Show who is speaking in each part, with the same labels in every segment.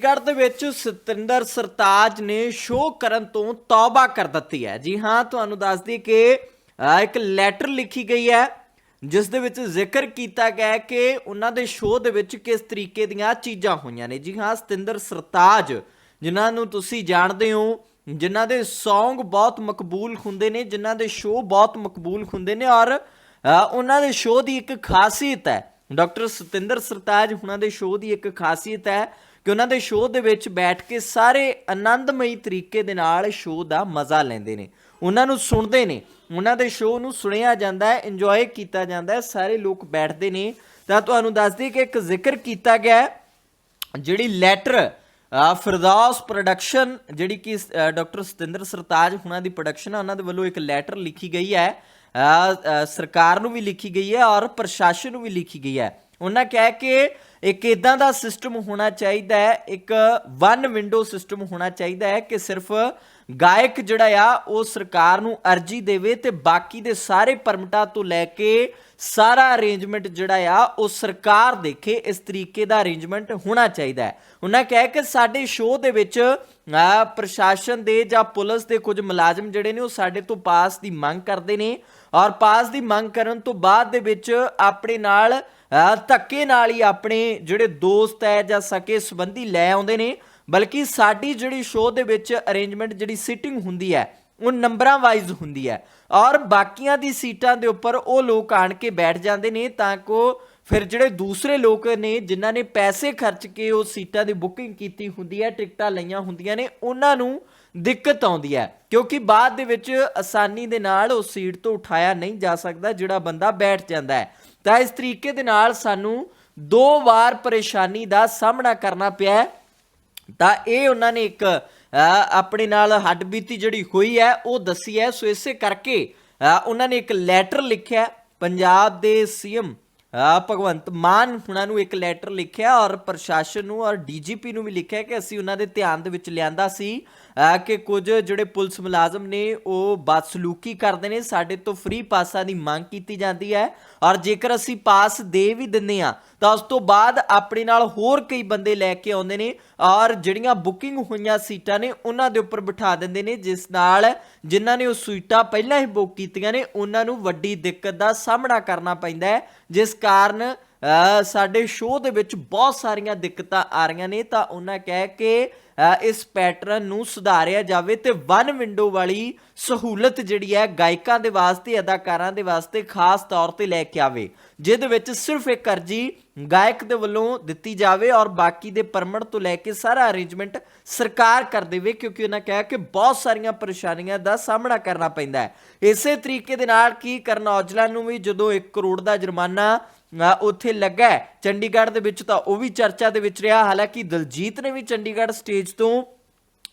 Speaker 1: ਚੰਡੀਗੜ੍ਹ ਦੇ ਵਿੱਚ ਸਤਿੰਦਰ ਸਰਤਾਜ ਨੇ ਸ਼ੋਅ ਕਰਨ ਤੋਂ ਤੌਬਾ ਕਰ ਦਿੱਤੀ ਹੈ। ਜੀ ਹਾਂ, ਤੁਹਾਨੂੰ ਦੱਸ ਦਈਏ ਕਿ ਇੱਕ ਲੈਟਰ ਲਿਖੀ ਗਈ ਹੈ, ਜਿਸ ਦੇ ਵਿੱਚ ਜ਼ਿਕਰ ਕੀਤਾ ਗਿਆ ਕਿ ਉਹਨਾਂ ਦੇ ਸ਼ੋਅ ਦੇ ਵਿੱਚ ਕਿਸ ਤਰੀਕੇ ਦੀਆਂ ਚੀਜ਼ਾਂ ਹੋਈਆਂ ਨੇ। ਜੀ ਹਾਂ, ਸਤਿੰਦਰ ਸਰਤਾਜ, ਜਿਨ੍ਹਾਂ ਨੂੰ ਤੁਸੀਂ ਜਾਣਦੇ ਹੋ, ਜਿਨ੍ਹਾਂ ਦੇ Song ਬਹੁਤ ਮਕਬੂਲ ਹੁੰਦੇ ਨੇ, ਜਿਨ੍ਹਾਂ ਦੇ ਸ਼ੋਅ ਬਹੁਤ ਮਕਬੂਲ ਹੁੰਦੇ ਨੇ ਔਰ ਉਹਨਾਂ ਦੇ ਸ਼ੋਅ ਦੀ ਇੱਕ ਖਾਸੀਅਤ ਹੈ। ਡਾਕਟਰ ਸਤਿੰਦਰ ਸਰਤਾਜ ਉਹਨਾਂ ਦੇ ਸ਼ੋਅ ਦੀ ਇੱਕ ਖਾਸੀਅਤ ਹੈ। ਕਿ ਉਹਨਾਂ ਦੇ ਸ਼ੋਅ ਦੇ ਵਿੱਚ ਬੈਠ ਕੇ ਸਾਰੇ ਆਨੰਦਮਈ ਤਰੀਕੇ ਦੇ ਨਾਲ ਸ਼ੋਅ ਦਾ ਮਜ਼ਾ ਲੈਂਦੇ ਨੇ। ਉਹਨਾਂ ਨੂੰ ਸੁਣਦੇ ਨੇ। ਉਹਨਾਂ ਦੇ ਸ਼ੋਅ ਨੂੰ ਸੁਣਿਆ ਜਾਂਦਾ ਹੈ ਇੰਜੋਏ ਕੀਤਾ ਜਾਂਦਾ ਹੈ ਸਾਰੇ ਲੋਕ ਬੈਠਦੇ ਨੇ। ਤਾਂ ਤੁਹਾਨੂੰ ਦੱਸ ਦਈਏ ਕਿ ਇੱਕ ਜ਼ਿਕਰ ਕੀਤਾ ਗਿਆ ਜਿਹੜੀ ਲੈਟਰ ਅ, ਫਿਰਦੌਸ ਪ੍ਰੋਡਕਸ਼ਨ ਜਿਹੜੀ ਕਿ ਅ, ਡਾਕਟਰ ਸਤਿੰਦਰ ਸਰਤਾਜ ਹੁਣਾਂ ਦੀ ਪ੍ਰੋਡਕਸ਼ਨ ਹੈ ਉਹਨਾਂ ਦੇ ਵੱਲੋਂ ਇੱਕ ਲੈਟਰ ਲਿਖੀ ਗਈ ਹੈ। ਸਰਕਾਰ ਨੂੰ ਵੀ ਲਿਖੀ ਗਈ ਹੈ ਔਰ ਪ੍ਰਸ਼ਾਸਨ ਨੂੰ ਵੀ ਲਿਖੀ ਗਈ ਹੈ। ਉਹਨਾਂ ਕਿਹਾ ਕਿ ਇੱਕ ਇਦਾਂ ਦਾ ਸਿਸਟਮ ਹੋਣਾ ਚਾਹੀਦਾ ਹੈ, ਇੱਕ ਵਨ ਵਿੰਡੋ ਸਿਸਟਮ ਹੋਣਾ ਚਾਹੀਦਾ ਹੈ ਕਿ ਸਿਰਫ ਗਾਇਕ ਜਿਹੜਾ ਆ, ਉਹ ਸਰਕਾਰ ਨੂੰ ਅਰਜੀ ਦੇਵੇ ਤੇ ਬਾਕੀ ਦੇ ਸਾਰੇ ਪਰਮਿਟਾਂ ਤੋਂ ਲੈ ਕੇ ਸਾਰਾ ਅਰੇਂਜਮੈਂਟ ਜਿਹੜਾ ਆ, ਉਹ ਸਰਕਾਰ ਦੇਖੇ, ਇਸ ਤਰੀਕੇ ਦਾ ਅਰੇਂਜਮੈਂਟ ਹੋਣਾ ਚਾਹੀਦਾ ਹੈ। ਉਹਨਾਂ ਕਿਹਾ ਕਿ ਸਾਡੇ ਸ਼ੋਅ ਦੇ ਵਿੱਚ ਪ੍ਰਸ਼ਾਸਨ ਦੇ ਜਾਂ ਪੁਲਿਸ ਦੇ ਕੁਝ ਮੁਲਾਜ਼ਮ ਜਿਹੜੇ ਨੇ, ਉਹ ਸਾਡੇ ਤੋਂ ਪਾਸ ਦੀ ਮੰਗ ਕਰਦੇ ਨੇ ਔਰ ਪਾਸ ਦੀ ਮੰਗ ਕਰਨ ਤੋਂ ਬਾਅਦ ਦੇ ਵਿੱਚ ਆਪਣੇ ਨਾਲ ਧੱਕੇ ਨਾਲ ਹੀ ਆਪਣੇ ਜਿਹੜੇ ਦੋਸਤ ਹੈ ਜਾਂ ਸਕੇ ਸੰਬੰਧੀ ਲੈ ਆਉਂਦੇ ਨੇ। ਬਲਕਿ ਸਾਡੀ ਜਿਹੜੀ ਸ਼ੋਅ ਦੇ ਵਿੱਚ ਅਰੇਂਜਮੈਂਟ ਜਿਹੜੀ ਸਿਟਿੰਗ ਹੁੰਦੀ ਹੈ ਉਹ ਨੰਬਰਾਂ ਵਾਈਜ਼ ਹੁੰਦੀ ਹੈ। ਔਰ ਬਾਕੀਆਂ ਦੀ ਸੀਟਾਂ ਦੇ ਉੱਪਰ ਉਹ ਲੋਕ ਆਣ ਕੇ ਬੈਠ ਜਾਂਦੇ ਨੇ ਤਾਂ ਕੋ ਫਿਰ ਜਿਹੜੇ ਦੂਸਰੇ ਲੋਕ ਨੇ, ਜਿਨ੍ਹਾਂ ਨੇ ਪੈਸੇ ਖਰਚ ਕੇ ਉਹ ਸੀਟਾਂ ਦੀ ਬੁਕਿੰਗ ਕੀਤੀ ਹੁੰਦੀ ਹੈ, ਟਿਕਟਾਂ ਲਈਆਂ ਹੁੰਦੀਆਂ ਨੇ, ਉਹਨਾਂ ਨੂੰ ਦਿੱਕਤ ਆਉਂਦੀ ਹੈ। ਕਿਉਂਕਿ ਬਾਅਦ ਦੇ ਵਿੱਚ ਆਸਾਨੀ ਦੇ ਨਾਲ ਉਹ ਸੀਟ ਤੋਂ ਉਠਾਇਆ ਨਹੀਂ ਜਾ ਸਕਦਾ, ਜਿਹੜਾ ਬੰਦਾ ਬੈਠ ਜਾਂਦਾ ਹੈ। ਤਾਂ ਇਸ ਤਰੀਕੇ ਦੇ ਨਾਲ ਸਾਨੂੰ ਦੋ ਵਾਰ ਪਰੇਸ਼ਾਨੀ ਦਾ ਸਾਹਮਣਾ ਕਰਨਾ ਪਿਆ ਤਾਂ ਇਹ ਉਹਨਾਂ ਨੇ ਇੱਕ ਆਪਣੇ ਨਾਲ ਹੱਡਬੀਤੀ ਜਿਹੜੀ ਹੋਈ ਹੈ, ਉਹ ਦੱਸੀ ਹੈ। ਸੋ ਇਸੇ ਕਰਕੇ ਉਹਨਾਂ ਨੇ ਇੱਕ ਲੈਟਰ ਲਿਖਿਆ ਪੰਜਾਬ ਦੇ ਸੀਐਮ ਭਗਵੰਤ ਮਾਨ ਹੁਣਾਂ ਨੂੰ ਇੱਕ ਲੈਟਰ ਲਿਖਿਆ ਔਰ ਪ੍ਰਸ਼ਾਸਨ ਨੂੰ ਔਰ ਡੀਜੀਪੀ ਨੂੰ ਵੀ ਲਿਖਿਆ ਕਿ ਅਸੀਂ ਉਹਨਾਂ ਦੇ ਧਿਆਨ ਦੇ ਵਿੱਚ ਲਿਆਂਦਾ ਸੀ ਕਿ ਕੁਝ ਜਿਹੜੇ ਪੁਲਿਸ ਮੁਲਾਜ਼ਮ ਨੇ ਉਹ ਬਦਸਲੂਕੀ ਕਰਦੇ ਨੇ, ਸਾਡੇ ਤੋਂ ਫ੍ਰੀ ਪਾਸਾਂ ਦੀ ਮੰਗ ਕੀਤੀ ਜਾਂਦੀ ਹੈ ਔਰ ਜੇਕਰ ਅਸੀਂ ਪਾਸ ਦੇ ਵੀ ਦਿੰਨੇ ਆ ਤਾਂ ਉਸ ਤੋਂ ਬਾਅਦ ਆਪਣੇ ਨਾਲ ਹੋਰ ਕਈ ਬੰਦੇ ਲੈ ਕੇ ਆਉਂਦੇ ਨੇ ਔਰ ਜਿਹੜੀਆਂ ਬੁਕਿੰਗ ਹੋਈਆਂ ਸੀਟਾਂ ਨੇ ਉਹਨਾਂ ਦੇ ਉੱਪਰ ਬਿਠਾ ਦਿੰਦੇ ਨੇ, ਜਿਸ ਨਾਲ ਜਿਨ੍ਹਾਂ ਨੇ ਉਹ ਸੀਟਾਂ ਪਹਿਲਾਂ ਹੀ ਬੁੱਕ ਕੀਤੀਆਂ ਨੇ, ਉਹਨਾਂ ਨੂੰ ਵੱਡੀ ਦਿੱਕਤ ਦਾ ਸਾਹਮਣਾ ਕਰਨਾ ਪੈਂਦਾ ਹੈ, ਜਿਸ ਕਾਰਨ ਸਾਡੇ ਸ਼ੋਅ ਦੇ ਵਿੱਚ ਬਹੁਤ ਸਾਰੀਆਂ ਦਿੱਕਤਾਂ ਆ ਰਹੀਆਂ ਨੇ, ਤਾਂ ਉਹਨਾਂ ਕਹਿ ਕਿ ਇਸ ਪੈਟਰਨ ਨੂੰ ਸੁਧਾਰਿਆ ਜਾਵੇ ਤੇ ਵਨ ਵਿੰਡੋ ਵਾਲੀ ਸਹੂਲਤ ਜਿਹੜੀ ਹੈ ਗਾਇਕਾਂ ਦੇ ਵਾਸਤੇ, ਅਦਾਕਾਰਾਂ ਦੇ ਵਾਸਤੇ ਖਾਸ ਤੌਰ ਤੇ ਲੈ ਕੇ ਆਵੇ, ਜਿਹਦੇ ਵਿੱਚ ਸਿਰਫ ਇੱਕ ਅਰਜੀ ਗਾਇਕ ਦੇ ਵੱਲੋਂ ਦਿੱਤੀ ਜਾਵੇ ਔਰ ਬਾਕੀ ਦੇ ਪਰਮਿਟ ਤੋਂ ਲੈ ਕੇ ਸਾਰਾ ਅਰੇਂਜਮੈਂਟ ਸਰਕਾਰ ਕਰ ਦੇਵੇ, ਕਿਉਂਕਿ ਉਹਨਾਂ ਕਿਹਾ ਕਿ ਬਹੁਤ ਸਾਰੀਆਂ ਪਰੇਸ਼ਾਨੀਆਂ ਦਾ ਸਾਹਮਣਾ ਕਰਨਾ ਪੈਂਦਾ ਹੈ। ਇਸੇ ਤਰੀਕੇ ਦੇ ਨਾਲ ਕੀ ਕਰਨ, ਔਜਲਾ ਨੂੰ ਵੀ ਜਦੋਂ 1 ਕਰੋੜ ਦਾ ਜੁਰਮਾਨਾ ਉੱਥੇ ਲੱਗਾ ਚੰਡੀਗੜ੍ਹ ਦੇ ਵਿੱਚ ਤਾਂ ਉਹ ਵੀ ਚਰਚਾ ਦੇ ਵਿੱਚ ਰਿਹਾ। ਹਾਲਾਂਕਿ ਦਲਜੀਤ ਨੇ ਵੀ ਚੰਡੀਗੜ੍ਹ ਸਟੇਜ ਤੋਂ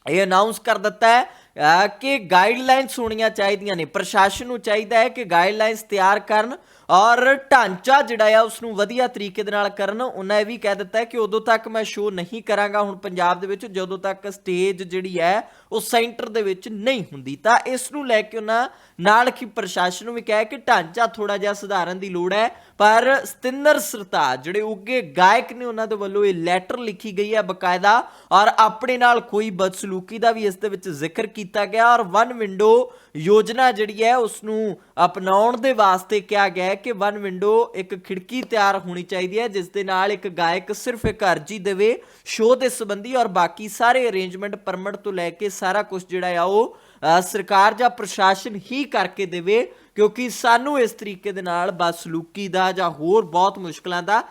Speaker 1: ਇਹ ਅਨਾਉਂਸ ਕਰ ਦਿੱਤਾ ਹੈ ਅ, ਕਿ ਗਾਈਡਲਾਈਨਸ ਹੋਣੀਆਂ ਚਾਹੀਦੀਆਂ ਨੇ। ਪ੍ਰਸ਼ਾਸਨ ਨੂੰ ਚਾਹੀਦਾ ਹੈ ਕਿ ਗਾਈਡਲਾਈਨਸ ਤਿਆਰ ਕਰਨ ਔਰ ਢਾਂਚਾ ਜਿਹੜਾ ਆ ਉਸ ਨੂੰ ਵਧੀਆ ਤਰੀਕੇ ਦੇ ਨਾਲ ਕਰਨ, ਉਹਨਾਂ ਇਹ ਵੀ ਕਹਿ ਦਿੱਤਾ ਕਿ ਉਦੋਂ ਤੱਕ ਮੈਂ ਸ਼ੋਅ ਨਹੀਂ ਕਰਾਂਗਾ। ਹੁਣ ਪੰਜਾਬ ਦੇ ਵਿੱਚ ਜਦੋਂ ਤੱਕ ਸਟੇਜ ਜਿਹੜੀ ਹੈ, ਉਹ ਸੈਂਟਰ ਦੇ ਵਿੱਚ ਨਹੀਂ ਹੁੰਦੀ, ਤਾਂ ਇਸ ਨੂੰ ਲੈ ਕੇ ਉਹਨਾਂ ਨਾਲ ਕੀ ਪ੍ਰਸ਼ਾਸਨ ਨੂੰ ਵੀ ਕਿਹਾ ਕਿ ਢਾਂਚਾ ਥੋੜਾ ਜਿਹਾ ਸੁਧਾਰਨ ਦੀ ਲੋੜ ਹੈ। ਪਰ ਸਤਿੰਦਰ ਸਰਤਾਜ, ਜਿਹੜੇ ਉੱਗੇ ਗਾਇਕ ਨੇ, ਉਹਨਾਂ ਦੇ ਵੱਲੋਂ ਇਹ ਲੈਟਰ ਲਿਖੀ ਗਈ ਹੈ ਬਕਾਇਦਾ ਔਰ ਆਪਣੇ ਨਾਲ ਕੋਈ ਬਦਸਲੂਕੀ ਦਾ ਵੀ ਇਸ ਦੇ ਵਿੱਚ ਜ਼ਿਕਰ ਕੀਤਾ ਗਿਆ। ਔਰ ਵਨ ਵਿੰਡੋ ਯੋਜਨਾ ਜਿਹੜੀ ਹੈ ਉਸ ਨੂੰ ਅਪਣਾਉਣ ਦੇ ਵਾਸਤੇ ਕਿਹਾ ਗਿਆ ਕਿ ਵਨ ਵਿੰਡੋ ਇੱਕ ਖਿੜਕੀ ਤਿਆਰ ਹੋਣੀ ਚਾਹੀਦੀ ਹੈ ਜਿਸ ਦੇ ਨਾਲ ਇੱਕ ਗਾਇਕ ਸਿਰਫ ਇੱਕ ਅਰਜੀ ਦੇਵੇ ਸ਼ੋਅ ਦੇ ਸੰਬੰਧੀ ਔਰ ਬਾਕੀ ਸਾਰੇ ਅਰੇਂਜਮੈਂਟ ਪਰਮਿਟ ਤੋਂ ਲੈ ਕੇ ਸਾਰਾ ਕੁਝ ਜਿਹੜਾ ਆ ਉਹ ਅ, ਸਰਕਾਰ ਜਾਂ ਪ੍ਰਸ਼ਾਸਨ ਹੀ ਕਰਕੇ ਦੇਵੇ ਕਿਉਂਕਿ ਸਾਨੂੰ ਇਸ ਤਰੀਕੇ ਦੇ ਨਾਲ ਬਸਲੂਕੀ ਦਾ ਜਾਂ ਹੋਰ ਬਹੁਤ ਮੁਸ਼ਕਲਾਂ ਦਾ